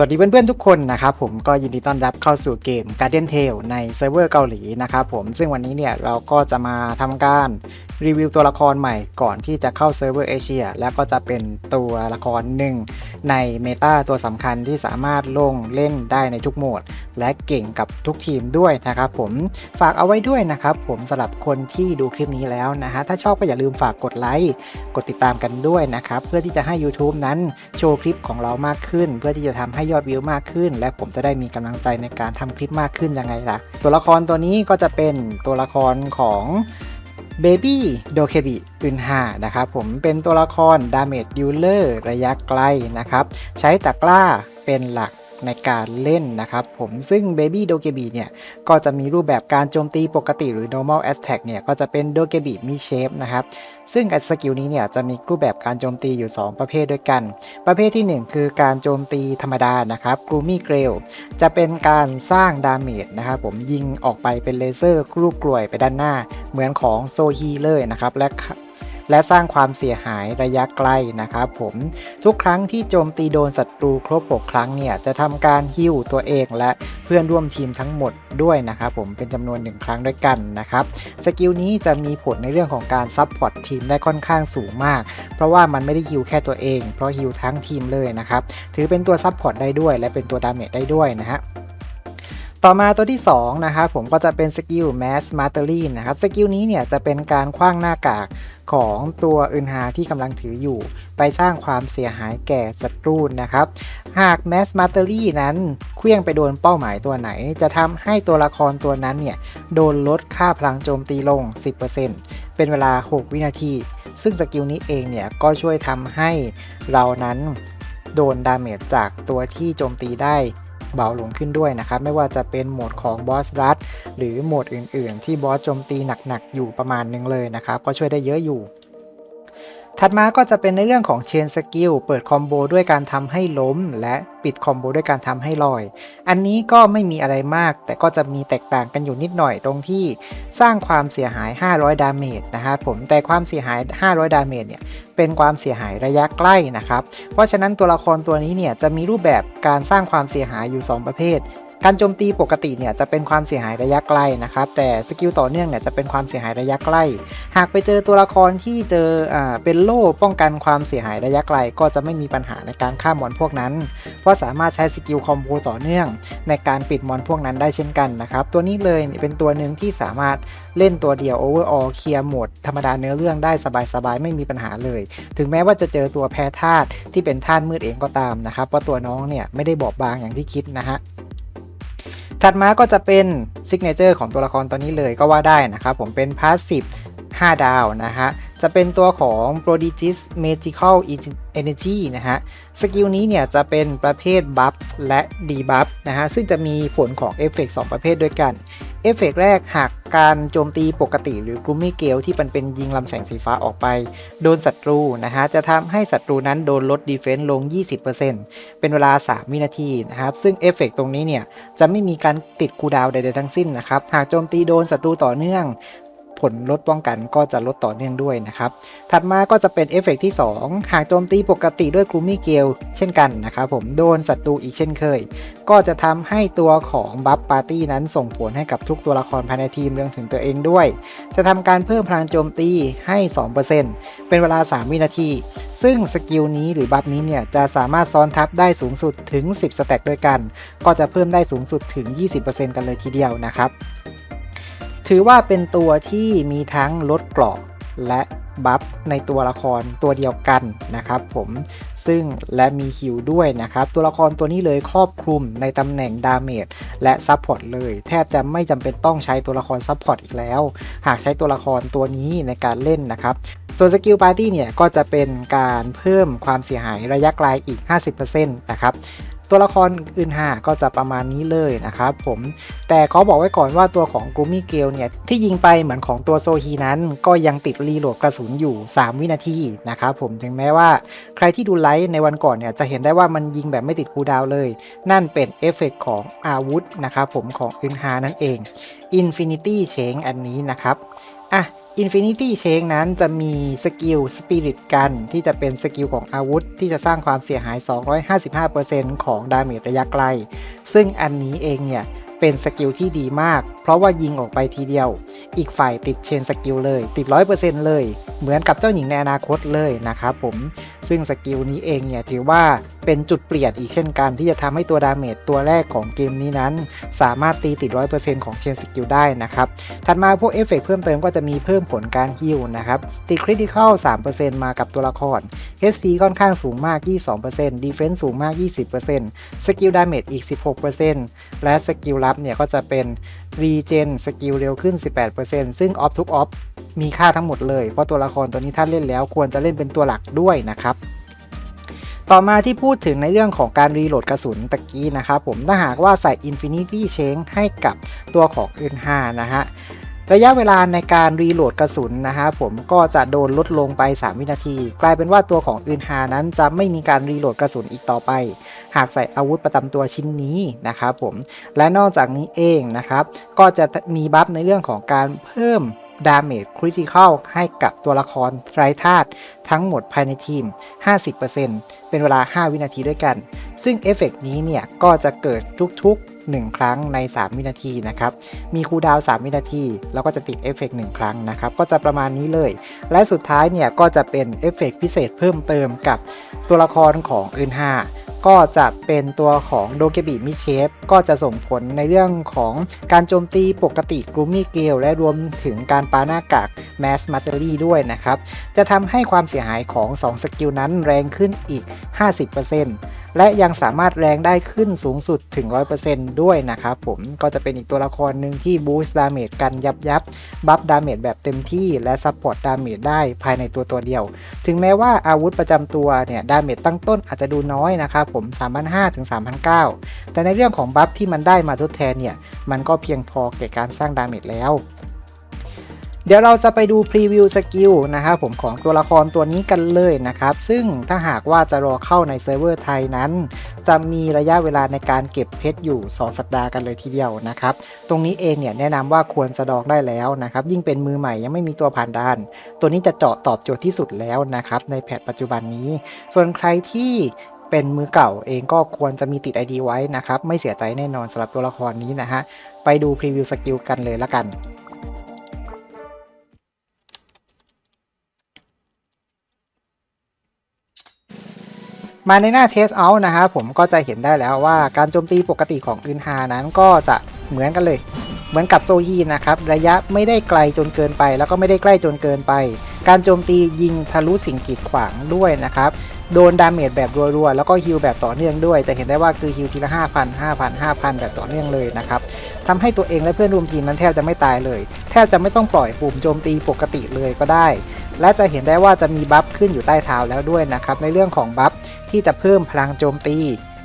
สวัสดีเพื่อนๆทุกคนนะครับผมก็ยินดีต้อนรับเข้าสู่เกม Guardian Tale ในเซิร์ฟเวอร์เกาหลีนะครับผมซึ่งวันนี้เนี่ยเราก็จะมาทำการ รีวิวตัวละครใหม่ก่อนที่จะเข้าเซิร์ฟเวอร์เอเชียแล้วก็จะเป็นตัวละครหนึ่งในเมตาตัวสำคัญที่สามารถลงเล่นได้ในทุกโหมด และเก่งกับทุกทีมด้วยนะครับผมฝากเอาไว้ด้วยนะครับผมสำหรับคนที่ดูคลิปนี้แล้วนะฮะถ้าชอบก็อย่าลืมฝากกดไลค์กดติดตามกันด้วยนะครับเพื่อที่จะให้ YouTube นั้นโชว์คลิปของเรามากขึ้น เพื่อที่จะทำให้ยอดวิวมากขึ้น และผมจะได้มีกำลังใจในการทำคลิปมากขึ้นยังไงล่ะ ตัวละครตัวนี้ก็จะเป็นตัวละครของ เบบี้โดเคบิอึนหานะครับผมเป็นตัวละคร Damage Dealer ระยะไกลนะครับ ใช้ตะกร้าเป็นหลัก ในการเล่นนะครับผมซึ่ง Baby d o k e b i เนี่ยก็จะมีรูปแบบการโจมตีปกติหรือ normal attack เนี่ยก็จะเป็น d o k e b i มี shape นะครับซึ่งสกิลนี้เนี่ยจะมีรูปแบบการโจมตีอยู่ 2 ประเภทด้วยกัน ประเภทที่ 1 คือการโจมตีธรรมดานะครับ Gloomy Grail จะเป็นการสร้างดาเมจนะครับผมยิงออกไปเป็นเลเซอร์ลูกกลวยไปด้านหน้า เหมือนของโซฮีเลยนะครับและ และสร้างความเสียหายระยะไกลนะครับผมทุกครั้งที่โจมตีโดนศัตรูครบ 6 ครั้งเนี่ยจะทำการฮิวตัวเองและเพื่อนร่วมทีมทั้งหมดด้วยนะครับผมเป็นจำนวน 1 ครั้งด้วยกันนะครับสกิลนี้จะมีผลในเรื่องของการซับพอร์ตทีมได้ค่อนข้างสูงมาก เพราะว่ามันไม่ได้ฮิวแค่ตัวเอง เพราะฮิวทั้งทีมเลยนะครับถือเป็นตัวซับพอร์ตได้ด้วย และเป็นตัวดาเมจได้ด้วยนะฮะ ต่อมาตัวที่2นะครับผมก็จะเป็นสกิล Mass Mastery นะครับสกิลนี้เนี่ยจะเป็นการคว้างหน้ากากของตัวอึนหาที่กำลังถืออยู่ ไปสร้างความเสียหายแก่ศัตรูนะครับ หาก Mass Mastery นั้นเคลื่องไปโดนเป้าหมายตัวไหน จะทำให้ตัวละครตัวนั้นเนี่ยโดนลดค่าพลังโจมตีลง 10%เป็นเวลา 6 วินาที ซึ่งสกิลนี้เองเนี่ยก็ช่วยทำให้เรานั้นโดนดาเมจจากตัวที่โจมตีได้ เบาลงขึ้นด้วยนะครับ ไม่ว่าจะเป็นโหมดของบอสรัดหรือโหมดอื่น ๆ ที่บอสโจมตีหนัก ๆ อยู่ประมาณนึงเลยนะครับ ก็ช่วยได้เยอะอยู่ ถัดมาก็จะเป็นในเรื่องของเชนสกิลเปิดคอมโบด้วยการทำให้ล้ม และปิดคอมโบด้วยการทำให้ลอย อันนี้ก็ไม่มีอะไรมาก แต่ก็จะมีแตกต่างกันอยู่นิดหน่อยตรงที่สร้างความเสียหาย 500 ดาเมจนะครับผมแต่ความเสียหาย 500 ดาเมจเนี่ยเป็นความเสียหายระยะใกล้นะครับ เพราะฉะนั้นตัวละครตัวนี้เนี่ยจะมีรูปแบบการสร้างความเสียหายอยู่ 2 ประเภท การโจมตีปกติเนี่ยจะเป็นความเสียหายระยะไกลนะครับ แต่สกิลต่อเนื่องเนี่ยจะเป็นความเสียหายระยะใกล้ หากไปเจอตัวละครที่เจออ่าเป็นโล่ป้องกันความเสียหายระยะไกล ก็จะไม่มีปัญหาในการฆ่ามอนพวกนั้น เพราะสามารถใช้สกิลคอมโบต่อเนื่อง ในการปิดมอนพวกนั้นได้เช่นกันนะครับ ตัวนี้เลยเป็นตัวหนึ่งที่สามารถเล่นตัวเดียวโอเวอร์ออลเคลียร์โหมดธรรมดาเนื้อเรื่องได้สบายๆไม่มีปัญหาเลย ถึงแม้ว่าจะเจอตัวแพ้ธาตุที่เป็นธาตุมืดเองก็ตามนะครับเพราะตัวน้องเนี่ยไม่ได้บอบบางอย่างที่คิดนะฮะ ถัดมาก็จะเป็นซิกเนเจอร์ของตัวละครตัวนี้เลยก็ว่าได้นะครับ ผมเป็นพาสซีฟ5 ดาวนะฮะ จะเป็นตัวของ Prodigious Magical Energy นะฮะ สกิลนี้เนี่ยจะเป็นประเภทบัฟและดีบัฟนะฮะ ซึ่งจะมีผลของเอฟเฟกต์2ประเภทด้วยกัน เอฟเฟกต์แรกหากการโจมตีปกติหรือกลุ่มมิเกลที่มันเป็นยิงลำแสงสีฟ้าออกไป โดนศัตรูนะฮะจะทำให้ศัตรูนั้นโดนลดดีเฟนซ์ลง 20%เป็นเวลา 3 วินาทีนะครับ ซึ่งเอฟเฟกต์ตรงนี้เนี่ยจะไม่มีการติดคูดาวใดๆทั้งสิ้นนะครับ หากโจมตีโดนศัตรูต่อเนื่อง ผลลดป้องกันก็จะลดต่อเนื่องด้วยนะครับ ถัดมาก็จะเป็นเอฟเฟกต์ที่ 2 หากโจมตีปกติด้วยกลูมี่เกลเช่นกันนะครับผมโดนศัตรูอีกเช่นเคย ก็จะทำให้ตัวของบัฟปาร์ตี้นั้นส่งผลให้กับทุกตัวละครภายในทีมรวมถึงตัวเองด้วย จะทำการเพิ่มพลังโจมตีให้ 2%เป็นเวลา 3 วินาที ซึ่งสกิลนี้หรือบัฟนี้เนี่ยจะสามารถซ้อนทับได้สูงสุดถึง 10 สแต็กด้วยกัน ก็จะเพิ่มได้สูงสุดถึง 20%กันเลยทีเดียวนะครับ ถือว่าเป็นตัวที่มีทั้งลดเกราะและบัฟในตัวละครตัวเดียวกันนะครับผมซึ่งและมีฮิวด้วยนะครับ ตัวละครตัวนี้เลยครอบคลุมในตำแหน่งดาเมจและซับพอร์ตเลย แทบจะไม่จำเป็นต้องใช้ตัวละครซับพอร์ตอีกแล้ว หากใช้ตัวละครตัวนี้ในการเล่นนะครับ ส่วนสกิลปาร์ตี้เนี่ย ก็จะเป็นการเพิ่มความเสียหายระยะไกลอีก 50%นะครับ ตัวละครอื่นหาก็จะประมาณนี้เลยนะครับผมแต่เขาบอกไว้ก่อนว่าตัวของกูมี่เกลเนี่ยที่ยิงไปเหมือนของตัวโซฮีนั้น ก็ยังติดรีโหลดกระสุนอยู่ 3 วินาทีนะครับผมถึงแม้ว่าใครที่ดูไลฟ์ในวันก่อนเนี่ยจะเห็นได้ว่ามันยิงแบบไม่ติดคูดาวเลย นั่นเป็นเอฟเฟกของอาวุธนะครับผมของอื่นหานั่นเอง Infinity c h a n g อันนี้นะครับอะ Infinity Chain นั้นจะมีสกิล Spirit กันที่จะเป็นสกิลของอาวุธ ที่จะสร้างความเสียหาย 255%ของดาเมจระยะไกล ซึ่งอันนี้เองเนี่ย เป็นสกิลที่ดีมาก เพราะว่ายิงออกไปทีเดียว อีกฝ่ายติดเชนสกิลเลย ติด 100%เลย เหมือนกับเจ้าหญิงในอนาคตเลยนะครับผมซึ่งสกิลนี้เองเนี่ยถือว่าเป็นจุดเปลี่ยนอีกเช่นกันที่จะทำให้ตัวดาเมจตัวแรกของเกมนี้นั้น สามารถตีติด 100%ของเชนสกิลได้นะครับถัดมาพวกเอฟเฟกต์เพิ่มเติมก็จะมีเพิ่มผลการฮิลนะครับติดคริติคอล3%มากับตัวละคร HP ค่อนข้างสูงมาก 22% Defense สูงมาก 20%สกิลดาเมจอีก 16%และสกิลลับเนี่ยก็จะเป็น Regen สกิลเร็วขึ้น 18%ซึ่งออฟทุกออฟมีค่าทั้งหมดเลย เพราะตัวละครตัวนี้ถ้าเล่นแล้วควรจะเล่นเป็นตัวหลักด้วยนะครับ ต่อมาที่พูดถึงในเรื่องของการรีโหลดกระสุนตะกี้นะครับผมถ้าหากว่าใส่ Infinity Change ให้กับตัวของอื่น5นะฮะ ระยะเวลาในการรีโหลดกระสุนนะฮะผมก็จะโดนลดลงไป 3 วินาที กลายเป็นว่าตัวของอื่นหานั้นจะไม่มีการรีโหลดกระสุนอีกต่อไป หากใส่อาวุธประจำตัวชิ้นนี้นะครับผมและนอกจากนี้เองนะครับ ก็จะมีบัฟในเรื่องของการเพิ่มดาเมจคริติคอลให้กับตัวละครไตรธาตุทั้งหมดภายในทีม 50%เป็นเวลา 5 วินาทีด้วยกัน ซึ่งเอฟเฟกต์นี้เนี่ย ก็จะเกิดทุกๆ 1 ครั้งใน 3 วินาทีนะครับ มีคูลดาวน์3วินาที แล้วก็จะติดเอฟเฟกต์1ครั้งนะครับ ก็จะประมาณนี้เลย และสุดท้ายเนี่ยก็จะเป็นเอฟเฟกต์พิเศษเพิ่มเติมกับตัวละครของอื่นห้าก็จะเป็นตัวของโดเกบิมิเชฟก็จะส่งผลในเรื่องของการโจมตีปกติกรูมี่เกลและรวมถึงการปาหน้ากากแมสมาเตอรี่ด้วยนะครับ จะทำให้ความเสียหายของ 2 สกิลนั้นแรงขึ้นอีก 50% และยังสามารถแรงได้ขึ้นสูงสุดถึง 100%ด้วยนะครับผมก็จะเป็นอีกตัวละครหนึ่งที่บูสต์ดาเมจกันยับยับบัฟดาเมจแบบเต็มที่และซัพพอร์ตดาเมจได้ภายในตัวตัวเดียว ถึงแม้ว่าอาวุธประจำตัวเนี่ยดาเมจตั้งต้นอาจจะดูน้อยนะครับผม 3,500ถึง3,900 แต่ในเรื่องของบัฟที่มันได้มาทดแทนเนี่ย มันก็เพียงพอแก่การสร้างดาเมจแล้ว เดี๋ยวเราจะไปดูพรีวิวสกิลนะครับผมของตัวละครตัวนี้กันเลยนะครับ ซึ่งถ้าหากว่าจะรอเข้าในเซิร์ฟเวอร์ไทยนั้น จะมีระยะเวลาในการเก็บเพชรอยู่ 2 สัปดาห์กันเลยทีเดียวนะครับ ตรงนี้เองเนี่ยแนะนำว่าควรจะดองได้แล้วนะครับ ยิ่งเป็นมือใหม่ยังไม่มีตัวผ่านด่าน ตัวนี้จะเจาะตอบโจทย์ที่สุดแล้วนะครับในแพทปัจจุบันนี้ ส่วนใครที่เป็นมือเก่าเองก็ควรจะมีติด ID ไว้นะครับ ไม่เสียใจแน่นอนสำหรับตัวละครนี้นะฮะ ไปดูพรีวิวสกิลกันเลยละกัน มาในหน้า Test Out นะครับผมก็จะเห็นได้แล้วว่าการโจมตีปกติของอึนฮานั้นก็จะเหมือนกันเลย เหมือนกับโซฮีนะครับ ระยะไม่ได้ไกลจนเกินไป แล้วก็ไม่ได้ใกล้จนเกินไป การโจมตียิงทะลุสิ่งกีดขวางด้วยนะครับ โดนดาเมจแบบรัวๆ แล้วก็ฮิลแบบต่อเนื่องด้วย จะเห็นได้ว่าคือฮิลทีละ 5,000 5,000 5,000 แบบต่อเนื่องเลยนะครับทำให้ตัวเองและเพื่อนร่วมทีมนั้นแทบจะไม่ตายเลย แทบจะไม่ต้องปล่อยปุ่มโจมตีปกติเลยก็ได้ และจะเห็นได้ว่าจะมีบัฟขึ้นอยู่ใต้เท้าแล้วด้วยนะครับ ในเรื่องของบัฟที่จะเพิ่มพลังโจมตี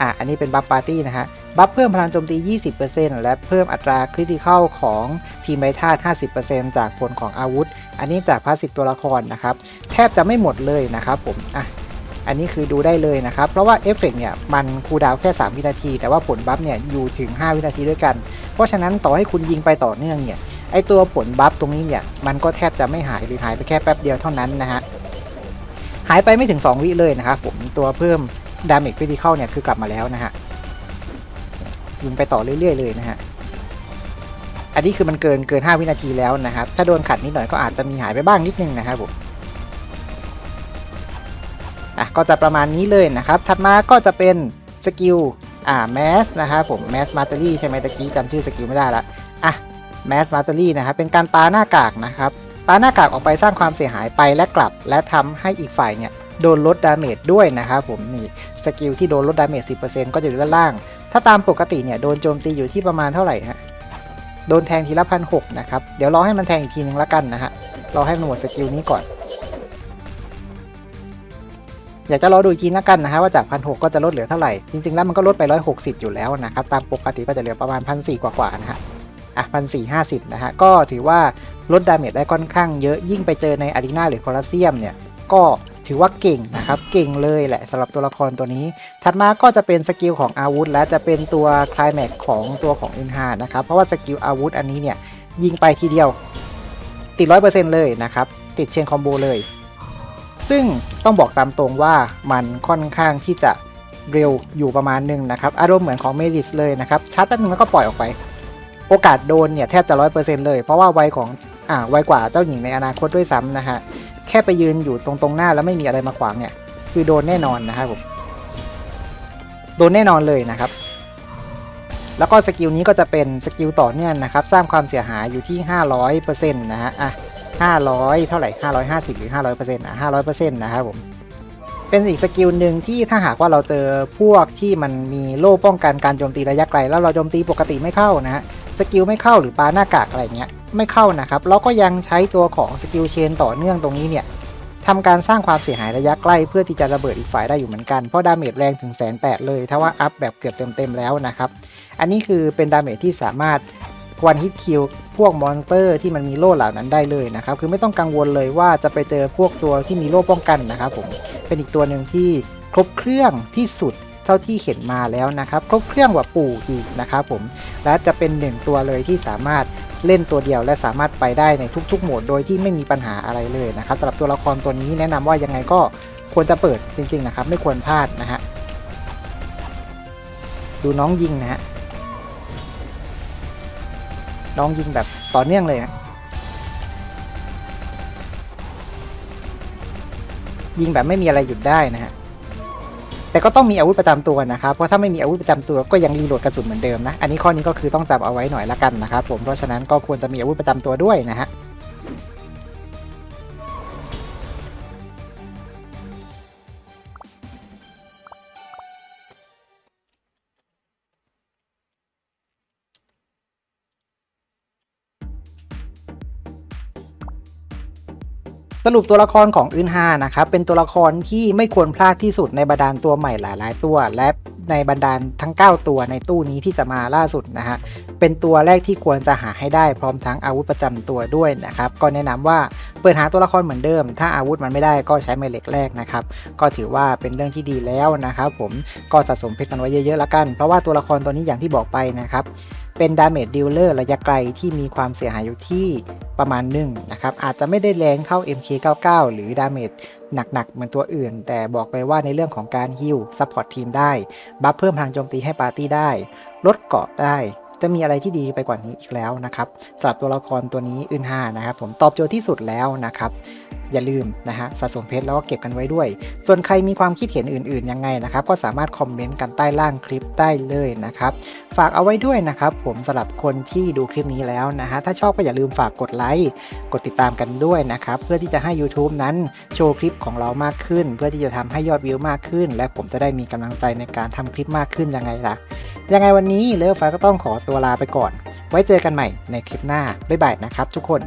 อะ อันนี้เป็นบัฟปาร์ตี้นะฮะ บัฟเพิ่มพลังโจมตี 20%และเพิ่มอัตราคริติคอลของทีมไบธาตุ50%จากผลของอาวุธ อันนี้จากพาสซีฟตัวละครนะครับ แทบจะไม่หมดเลยนะครับผม อะ อันนี้คือดูได้เลยนะครับ เพราะว่าเอฟเฟกเนี่ยมันคูดาวแค่ 3 วินาที แต่ว่าผลบัฟเนี่ยอยู่ถึง 5 วินาทีด้วยกัน เพราะฉะนั้นต่อให้คุณยิงไปต่อเนื่องเนี่ยไอตัวผลบัฟตรงนี้เนี่ยมันก็แทบจะไม่หายหรือหายไปแค่แป๊บเดียวเท่านั้นนะฮะหายไปไม่ถึง 2 วิเลยนะครับผมตัวเพิ่มดาเมจคริติคอลเนี่ยคือกลับมาแล้วนะฮะยิงไปต่อเรื่อยๆเลยนะฮะอันนี้คือมันเกินเกิน 5 วินาทีแล้วนะครับ ถ้าโดนขัดนิดหน่อยก็อาจจะมีหายไปบ้างนิดนึงนะครับผม อะก็จะประมาณนี้เลยนะครับ ถัดมาก็จะเป็นสกิลอ่าแมสนะครับผมแมสมาตอรี่ใช่ไหมตะกี้จำชื่อสกิลไม่ได้ละอะแมสมาตอรี่นะครับเป็นการปาหน้ากากนะครับปาหน้ากากออกไปสร้างความเสียหายไปและกลับ และทำให้อีกฝ่ายเนี่ยโดนลดดาเมจด้วยนะครับผมนี่สกิลที่โดนลดดาเมจ10%ก็จะอยู่ด้านล่าง ถ้าตามปกติเนี่ยโดนโจมตีอยู่ที่ประมาณเท่าไหร่ฮะโดนแทงทีละพันหกนะครับ เดี๋ยวรอให้มันแทงอีกทีนึงละกันนะฮะรอให้มันหมดสกิลนี้ก่อน อยากจะรอดูอีกทีละกันนะฮะว่าจากพันหก็จะลดเหลือเท่าไหร่ จริงๆแล้วมันก็ลดไป 160 อยู่แล้วนะครับ ตามปกติก็จะเหลือประมาณพันสี่กว่าๆนะฮะอะพันสี่ห้าสิบนะฮะ ก็ถือว่าลดดาเมจได้ค่อนข้างเยอะยิ่งไปเจอในอารีนาหรือโคลอสเซียมเนี่ย ก็ถือว่าเก่งนะครับ เก่งเลยแหละสำหรับตัวละครตัวนี้ ถัดมาก็จะเป็นสกิลของอาวุธ และจะเป็นตัวคลายแม็กของตัวของอินฮานะครับ เพราะว่าสกิลอาวุธอันนี้เนี่ยยิงไปทีเดียวติด100%เลยนะครับ ติดเชนคอมโบเลย ซึ่งต้องบอกตามตรงว่ามันค่อนข้างที่จะเร็วอยู่ประมาณหนึ่งนะครับ อารมณ์เหมือนของเมดิสเลยนะครับชาร์จแป๊บนึงแล้วก็ปล่อยออกไป โอกาสโดนเนี่ยแทบจะ100%เปอร์เซ็นต์เลย เพราะว่าไวของอ่าไวกว่าเจ้าหญิงในอนาคตด้วยซ้ำนะฮะ แค่ไปยืนอยู่ตรงตรงหน้าแล้วไม่มีอะไรมาขวางเนี่ย คือโดนแน่นอนนะครับผม โดนแน่นอนเลยนะครับ แล้วก็สกิลนี้ก็จะเป็นสกิลต่อเนื่องนะครับ สร้างความเสียหายอยู่ที่ 500%นะฮะ อะ 500 เท่าไหร่ 550 หรือ 500%อะ500%นะครับผม เป็นอีกสกิลหนึ่งที่ถ้าหากว่าเราเจอพวกที่มันมีโล่ป้องกันการโจมตีระยะไกล แล้วเราโจมตีปกติไม่เข้านะฮะ สกิลไม่เข้าหรือปาหน้ากากอะไรเงี้ยไม่เข้านะครับ เราก็ยังใช้ตัวของสกิลเชนต่อเนื่องตรงนี้เนี่ยทำการสร้างความเสียหายระยะใกล้เพื่อที่จะระเบิดอีกฝ่ายได้อยู่เหมือนกัน เพราะดาเมจแรงถึงแสนแปดเลยถ้าว่าอัพแบบเกือบเต็มๆแล้วนะครับ อันนี้คือเป็นดาเมจที่สามารถ วันฮิตคิวพวกมอนสเตอร์ที่มันมีโล่เหล่านั้นได้เลยนะครับ คือไม่ต้องกังวลเลยว่าจะไปเจอพวกตัวที่มีโล่ป้องกันนะครับผม เป็นอีกตัวหนึ่งที่ครบเครื่องที่สุดเท่าที่เห็นมาแล้วนะครับครบเครื่องกว่าปู่อีกนะครับผมและจะเป็นหนึ่งตัวเลยที่สามารถเล่นตัวเดียวและสามารถไปได้ในทุกๆโหมดโดยที่ไม่มีปัญหาอะไรเลยนะครับสำหรับตัวละครตัวนี้แนะนำว่ายังไงก็ควรจะเปิดจริงๆนะครับ ไม่ควรพลาดนะฮะดูน้องยิงนะฮะ น้องยิงแบบต่อเนื่องเลยนะยิงแบบไม่มีอะไรหยุดได้นะฮะ แต่ก็ต้องมีอาวุธประจำตัวนะครับ เพราะถ้าไม่มีอาวุธประจำตัวก็ยังรีโหลดกระสุนเหมือนเดิมนะ อันนี้ข้อนี้ก็คือต้องจำเอาไว้หน่อยละกันนะครับผม เพราะฉะนั้นก็ควรจะมีอาวุธประจำตัวด้วยนะฮะ รุปตัวละครของอึนฮานะครับเป็นตัวละครที่ไม่ควรพลาดที่สุดในบรรดาตัวใหม่หลาย ๆ ตัว และในบรรดาทั้ง 9 ตัวในตู้นี้ที่จะมาล่าสุดนะฮะเป็นตัวแรกที่ควรจะหาให้ได้พร้อมทั้งอาวุธประจำตัวด้วยนะครับก็แนะนำว่าเปิดหาตัวละครเหมือนเดิม ถ้าอาวุธมันไม่ได้ก็ใช้ไม้เหล็กแรกนะครับก็ถือว่าเป็นเรื่องที่ดีแล้วนะครับผมก็สะสมเพชรกันไว้เยอะๆละกัน เพราะว่าตัวละครตัวนี้อย่างที่บอกไปนะครับ เป็นดาเมจดิลเลอร์ระยะไกลที่มีความเสียหายอยู่ที่ประมาณหนึ่งนะครับ อาจจะไม่ได้แรงเท่า MK99 หรือดาเมจหนักๆ เหมือนตัวอื่น แต่บอกเลยว่าในเรื่องของการฮิลซัพพอร์ตทีมได้ บัฟเพิ่มพลังโจมตีให้ปาร์ตี้ได้ ลดเกาะได้ จะมีอะไรที่ดีไปกว่านี้อีกแล้วนะครับสำหรับตัวละครตัวนี้อึนฮานะครับผมตอบโจทย์ที่สุดแล้วนะครับ อย่าลืมนะฮะสะสมเพชรแล้วก็เก็บกันไว้ด้วย ส่วนใครมีความคิดเห็นอื่นๆยังไงนะครับ ก็สามารถคอมเมนต์กันใต้ล่างคลิปได้เลยนะครับ ฝากเอาไว้ด้วยนะครับ ผมสำหรับคนที่ดูคลิปนี้แล้วนะฮะถ้าชอบก็อย่าลืมฝากกดไลค์กดติดตามกันด้วยนะครับ เพื่อที่จะให้ YouTube นั้นโชว์คลิปของเรามากขึ้น เพื่อที่จะทำให้ยอดวิวมากขึ้น และผมจะได้มีกำลังใจในการทำคลิปมากขึ้นยังไงล่ะยังไงวันนี้เลิฟไฟก็ต้องขอตัวลาไปก่อน ไว้เจอกันใหม่ในคลิปหน้าบ๊ายบายนะครับทุกคน